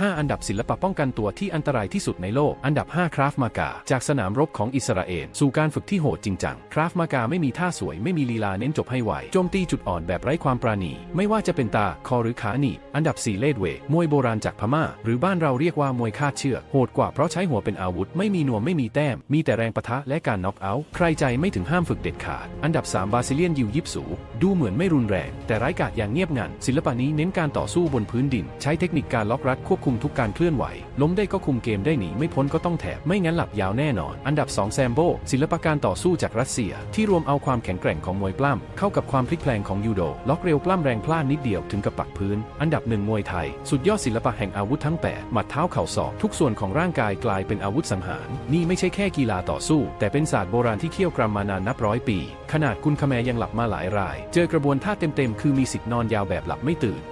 5 อันดับศิลปะป้องกันตัวที่อันตรายที่สุดในโลก อันดับ 5 คราฟมากา จากสนามรบของอิสราเอลสู่การฝึกที่โหดจริงจัง คราฟมากาไม่มีท่าสวยไม่มีลีลาเน้นจบให้ไว โจมตีจุดอ่อนแบบไร้ความปราณี ไม่ว่าจะเป็นตา คอหรือขาหนีอันดับ 4 เลดเวย์มวยโบราณจากพม่า หรือบ้านเราเรียกว่ามวยคาดเชือก โหดกว่าเพราะใช้หัวเป็นอาวุธ ไม่มีนวมไม่มีแต้ม มีแต่แรงปะทะและการน็อกเอาท์ ใครใจไม่ถึงห้ามฝึกเด็ดขาด อันดับ 3 บาซิเลียนยิวยิปสู ดูเหมือนไม่รุนแรง แต่ร้ายกาจอย่างเงียบงัน ศิลปะนี้เน้นการต่อสู้บนพื้นดิน ใช้เทคนิคการล็อกรัดควบคุมทุกการเคลื่อนไหว ล้มได้ก็คุมเกมได้หนีไม่พ้นก็ต้องแถบ ไม่งั้นหลับยาวแน่นอน อันดับ 2 แซมโบ ศิลปะการต่อสู้จากรัสเซีย ที่รวมเอาความแข็งแกร่งของมวยปล้ำเข้ากับความพลิกแพลงของยูโด ล็อกเร็วปล้ำแรงพลาดนิดเดียวถึงกับปักพื้น อันดับหนึ่งมวยไทย สุดยอดศิลปะแห่งอาวุธทั้งแปดหมัดเท้าเข่าศอกทุกส่วนของร่างกายกลายเป็นอาวุธสังหาร นี่ไม่ใช่แค่กีฬาต่อสู้ แต่เป็นศาสตร์โบราณที่เขี่ยวกรำมานานนับร้อยปี ขนาดกุนคแมยังหลับมาหลายรายเจอกระบวนท่าเต็มๆ คือมีสิทธิ์นอนยาวแบบหลับไม่ตื่น